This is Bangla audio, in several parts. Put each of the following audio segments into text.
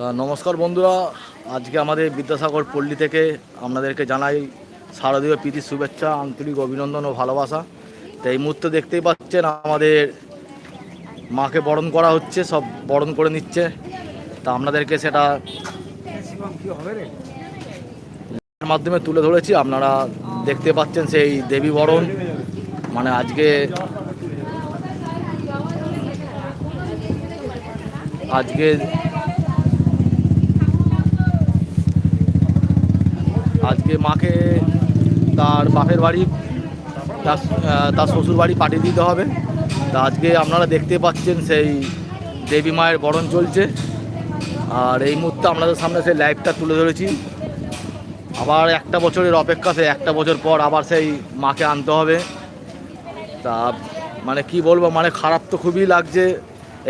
নমস্কার বন্ধুরা। আজকে আমাদের বিদ্যাসাগর পল্লী থেকে আপনাদেরকে জানাই শারদীয় প্রীতি শুভেচ্ছা, আন্তরিক অভিনন্দন ও ভালোবাসা। তো এই মুহূর্তে দেখতেই পাচ্ছেন আমাদের মাকে বরণ করা হচ্ছে, সব বরণ করে নিচ্ছে। তা আপনাদেরকে সেটা মাধ্যমে তুলে ধরেছি, আপনারা দেখতে পাচ্ছেন সেই দেবী বরণ। মানে আজকে আজকে আজকে মাকে তার বাপের বাড়ি, তার তার শ্বশুর বাড়ি পাঠিয়ে দিতে হবে। তা আজকে আপনারা দেখতে পাচ্ছেন সেই দেবী মায়ের বরণ চলছে। আর এই মুহূর্তে আপনাদের সামনে সেই লাইভটা তুলে ধরেছি। আবার একটা বছরের অপেক্ষা, সেই একটা বছর পর আবার সেই মাকে আনতে হবে। তা মানে কি বলব মানে খারাপ তো খুবই লাগছে।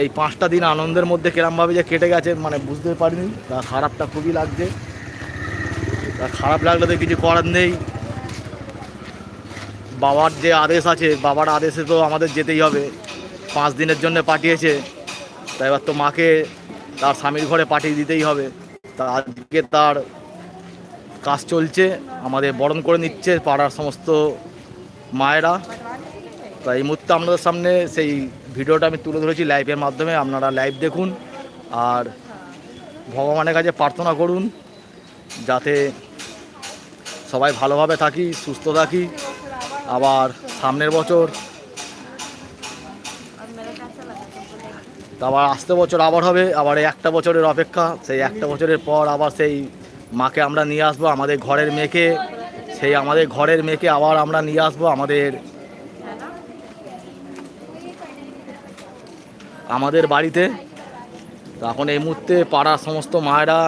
এই পাঁচটা দিন আনন্দের মধ্যে কিরমভাবে যে কেটে গেছে মানে বুঝতে পারিনি। তা খারাপটা খুবই লাগছে। তা খারাপ লাগলে তো কিছু করার নেই। বাবার যে আদেশ আছে, বাবার আদেশে তো আমাদের যেতেই হবে। পাঁচ দিনের জন্য পাঠিয়েছে। তা এবার তো মাকে তার স্বামীর ঘরে পাঠিয়ে দিতেই হবে। তা আজকে তার কাজ চলছে, আমাদের বরণ করে নিচ্ছে পাড়ার সমস্ত মায়েরা। তা এই মুহূর্তে আপনাদের সামনে সেই ভিডিওটা আমি তুলে ধরেছি লাইভের মাধ্যমে, আপনারা লাইভ দেখুন। আর ভগবানের কাছে প্রার্থনা করুন, যাতে সবাই ভালোভাবে থাকি, সুস্থ থাকি। আবার সামনের বছর আবার আসতে বছর আবার হবে, আবার একটা বছরের অপেক্ষা, সেই একটা বছরের পর আবার সেই মাকে আমরা নিয়ে আসব, আমাদের ঘরের মেয়েকে, সেই আমাদের ঘরের মেয়েকে আবার আমরা নিয়ে আসব, আমাদের আমাদের বাড়িতে। তো এখন এই মুহূর্তে পাড়ার সমস্ত মায়েরা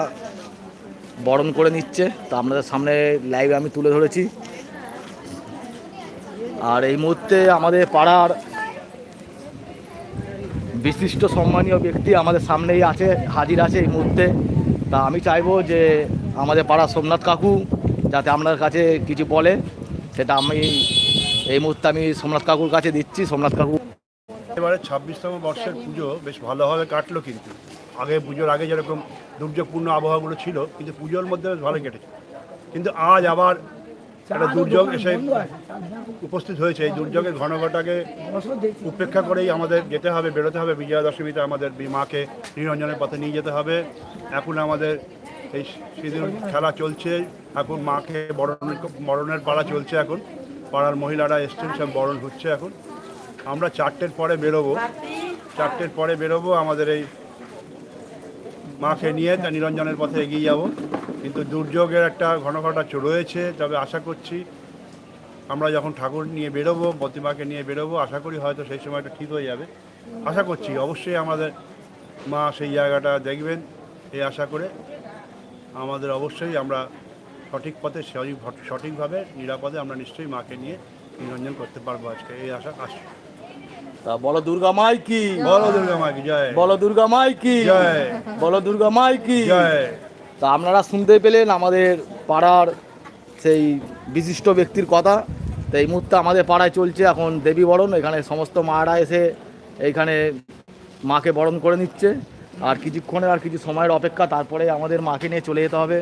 বরণ করে নিচ্ছে। তা আপনাদের সামনে লাইভ আমি তুলে ধরেছি। আর এই মুহূর্তে আমাদের পাড়ার বিশিষ্ট সম্মানীয় ব্যক্তি আমাদের সামনেই আছে, হাজির আছে এই মুহূর্তে। তা আমি চাইব যে আমাদের পাড়ার সোমনাথ কাকু যাতে আপনার কাছে কিছু বলে। সেটা আমি এই মুহূর্তে আমি সোমনাথ কাকুর কাছে দিচ্ছি। সোমনাথ কাকু এবারে ছাব্বিশতম বর্ষের পুজো বেশ ভালোভাবে কাটলো কিন্তু। আগে পুজোর আগে যেরকম দুর্যোগপূর্ণ আবহাওয়াগুলো ছিল কিন্তু পুজোর মধ্যে বেশ ভালো কেটেছে। কিন্তু আজ আবার একটা দুর্যোগ এসে উপস্থিত হয়েছে। এই দুর্যোগের ঘনঘটাকে উপেক্ষা করেই আমাদের যেতে হবে বেরোতে হবে। বিজয়া দশমীতে আমাদের মাকে নিরঞ্জনের পথে নিয়ে যেতে হবে। এখন আমাদের এই সিঁদুর খেলা চলছে। এখন মাকে বরণের বরণের পাড়া চলছে এখন। পাড়ার মহিলারা এসছেন সব বরণ হচ্ছে এখন। আমরা চারটের পরে বেরোবো। চারটের পরে বেরোবো আমাদের এই মাকে নিয়ে তা নিরঞ্জনের পথে এগিয়ে যাব। কিন্তু দুর্যোগের একটা ঘনঘটা চ- রয়েছে, তবে আশা করছি আমরা যখন ঠাকুর নিয়ে বেরোবো, প্রতিমাকে নিয়ে বেরোবো, আশা করি হয়তো সেই সময়টা ঠিক হয়ে যাবে। আশা করছি, অবশ্যই আমাদের মা সেই জায়গাটা দেখবেন এই আশা করে আমাদের অবশ্যই আমরা সঠিক পথে, সঠিক, সঠিকভাবে, নিরাপদে আমরা নিশ্চয়ই মাকে নিয়ে নিরঞ্জন করতে পারব আজকে, এই আশা আসছে তা বলো দুর্গা মাই কি? বলো দুর্গা মাকে জয়। বলো দুর্গা মাই কি? জয়। বলো দুর্গা মাই কি? জয়। তা আপনারা শুনতে পেলেন আমাদের পাড়ার সেই বিশিষ্ট ব্যক্তির কথা। তো এই মুহূর্তে আমাদের পাড়ায় চলছে এখন দেবী বরণ। এখানে সমস্ত মায়েরা এসে এইখানে মাকে বরণ করে নিচ্ছে। আর কিছুক্ষণের আর কিছু সময়ের অপেক্ষা তারপরে আমাদের মাকে নিয়ে চলে যেতে হবে।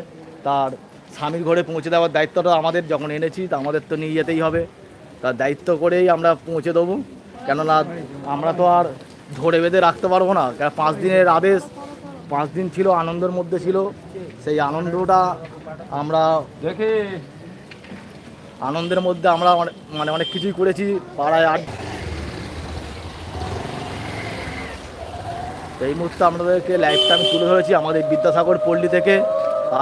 তার স্বামীর ঘরে পৌঁছে দেওয়ার দায়িত্বটা আমাদের যখন এনেছি তা আমাদের তো নিয়ে যেতেই হবে। তার দায়িত্ব করেই আমরা পৌঁছে দেবো। কেননা আমরা তো আর ধরে বেঁধে রাখতে পারব না। কেন পাঁচ দিনের আদেশ পাঁচ দিন ছিল আনন্দের মধ্যে ছিল। সেই আনন্দটা আমরা দেখে। আনন্দের মধ্যে আমরা মানে অনেক কিছুই করেছি পাড়ায় আট তো এই মুহূর্তে আপনাদেরকে লাইভটা আমি তুলে ধরেছি আমাদের বিদ্যাসাগর পল্লী থেকে।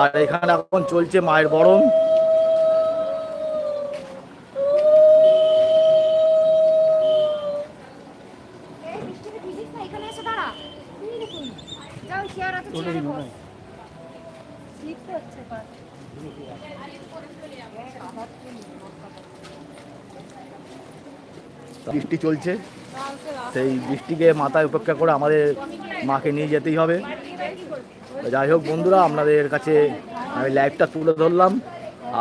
আর এখানে এখন চলছে মায়ের বরণ। বস। তো হচ্ছে। বৃষ্টি চলছে সেই বৃষ্টিকে মাথায় উপেক্ষা করে আমাদের মাকে নিয়ে যেতেই হবে। যাই হোক বন্ধুরা আপনাদের কাছে আমি লাইভটা তুলে ধরলাম।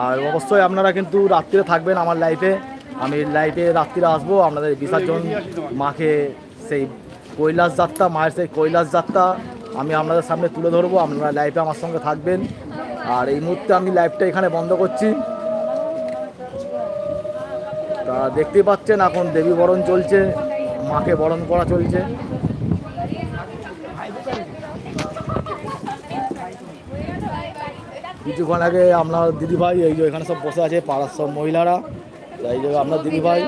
আর অবশ্যই আপনারা কিন্তু রাত্রিরে থাকবেন আমার লাইফে আমি লাইফে রাত্রিরে আসব আপনাদের বিসর্জন মাকে সেই কৈলাস যাত্রা মায়ের সেই কৈলাস যাত্রা। আমি আপনাদের সামনে তুলে ধরবো, আপনারা লাইভে আমার সঙ্গে থাকবেন। আর এই মুহূর্তে আমি লাইভটা এখানে বন্ধ করছি। তা দেখতেই পাচ্ছেন, এখন দেবী বরণ চলছে, মাকে বরণ করা চলছে। কিছুক্ষণ আগে আপনার দিদিভাই, এই যে এখানে সব বসে আছে, পাড়ার সব মহিলারা। এই যে আপনার দিদিভাই।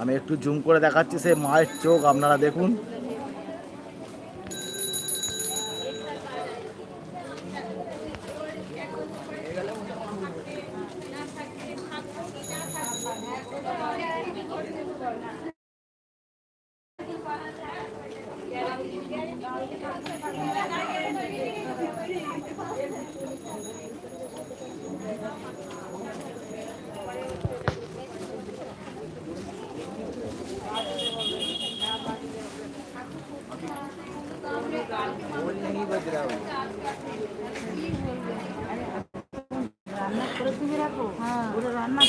আমি একটু জুম করে দেখাচ্ছি সে মায়ের চোখ আপনারা দেখুন। রান্না করে তুমি রাখো হ্যাঁ। ওরা রান্না